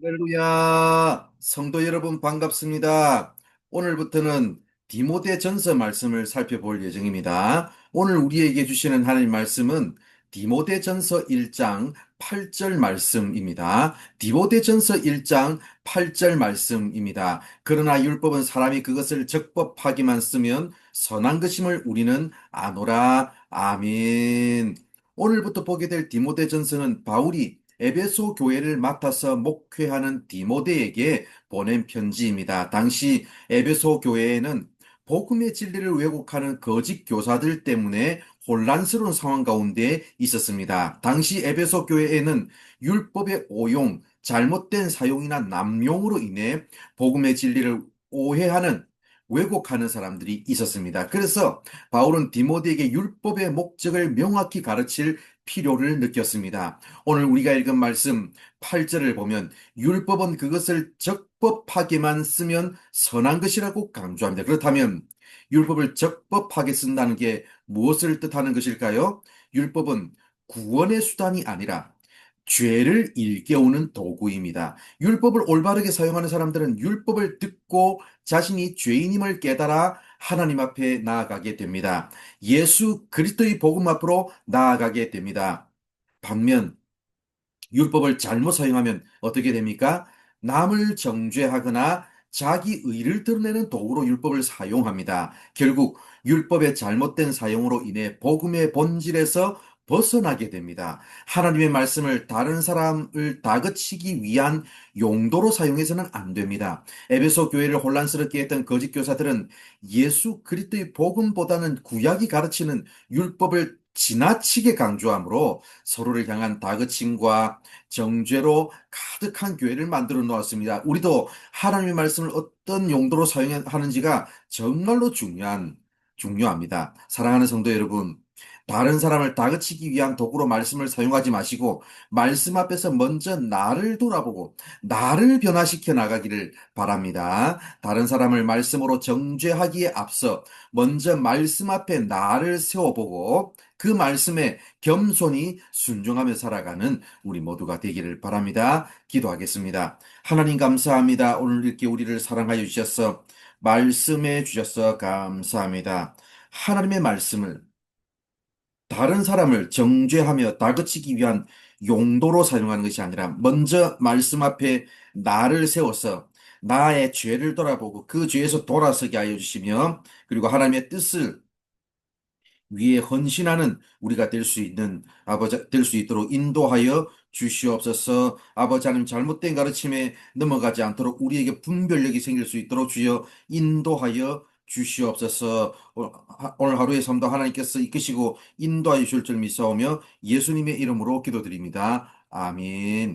할렐루야! 성도 여러분 반갑습니다. 오늘부터는 디모데 전서 말씀을 살펴볼 예정입니다. 오늘 우리에게 주시는 하나님 말씀은 디모데 전서 1장 8절 말씀입니다. 디모데 전서 1장 8절 말씀입니다. 그러나 율법은 사람이 그것을 적법하기만 쓰면 선한 것임을 우리는 아노라. 아멘. 오늘부터 보게 될 디모데 전서는 바울이 에베소 교회를 맡아서 목회하는 디모데에게 보낸 편지입니다. 당시 에베소 교회에는 복음의 진리를 왜곡하는 거짓 교사들 때문에 혼란스러운 상황 가운데 있었습니다. 당시 에베소 교회에는 율법의 오용, 잘못된 사용이나 남용으로 인해 복음의 진리를 오해하는 왜곡하는 사람들이 있었습니다. 그래서 바울은 디모데에게 율법의 목적을 명확히 가르칠 필요를 느꼈습니다. 오늘 우리가 읽은 말씀 8절을 보면 율법은 그것을 적법하게만 쓰면 선한 것이라고 강조합니다. 그렇다면 율법을 적법하게 쓴다는 게 무엇을 뜻하는 것일까요? 율법은 구원의 수단이 아니라 죄를 일깨우는 도구입니다. 율법을 올바르게 사용하는 사람들은 율법을 듣고 자신이 죄인임을 깨달아 하나님 앞에 나아가게 됩니다. 예수 그리스도의 복음 앞으로 나아가게 됩니다. 반면 율법을 잘못 사용하면 어떻게 됩니까? 남을 정죄하거나 자기 의를 드러내는 도구로 율법을 사용합니다. 결국 율법의 잘못된 사용으로 인해 복음의 본질에서 벗어나게 됩니다. 하나님의 말씀을 다른 사람을 다그치기 위한 용도로 사용해서는 안 됩니다. 에베소 교회를 혼란스럽게 했던 거짓 교사들은 예수 그리스도의 복음보다는 구약이 가르치는 율법을 지나치게 강조하므로 서로를 향한 다그침과 정죄로 가득한 교회를 만들어 놓았습니다. 우리도 하나님의 말씀을 어떤 용도로 사용하는지가 정말로 중요한, 중요합니다. 사랑하는 성도 여러분, 다른 사람을 다그치기 위한 도구로 말씀을 사용하지 마시고 말씀 앞에서 먼저 나를 돌아보고 나를 변화시켜 나가기를 바랍니다. 다른 사람을 말씀으로 정죄하기에 앞서 먼저 말씀 앞에 나를 세워보고 그 말씀에 겸손히 순종하며 살아가는 우리 모두가 되기를 바랍니다. 기도하겠습니다. 하나님 감사합니다. 오늘 이렇게 우리를 사랑하여 주셔서 말씀해 주셔서 감사합니다. 하나님의 말씀을 다른 사람을 정죄하며 다그치기 위한 용도로 사용하는 것이 아니라 먼저 말씀 앞에 나를 세워서 나의 죄를 돌아보고 그 죄에서 돌아서게 하여 주시며 그리고 하나님의 뜻을 위에 헌신하는 우리가 될 수 있는 아버지 될 수 있도록 인도하여 주시옵소서. 아버지 하나님 잘못된 가르침에 넘어가지 않도록 우리에게 분별력이 생길 수 있도록 주여 인도하여 주시옵소서. 오늘 하루의 삶도 하나님께서 이끄시고 인도하여 주실 줄 믿사오며 예수님의 이름으로 기도드립니다. 아멘.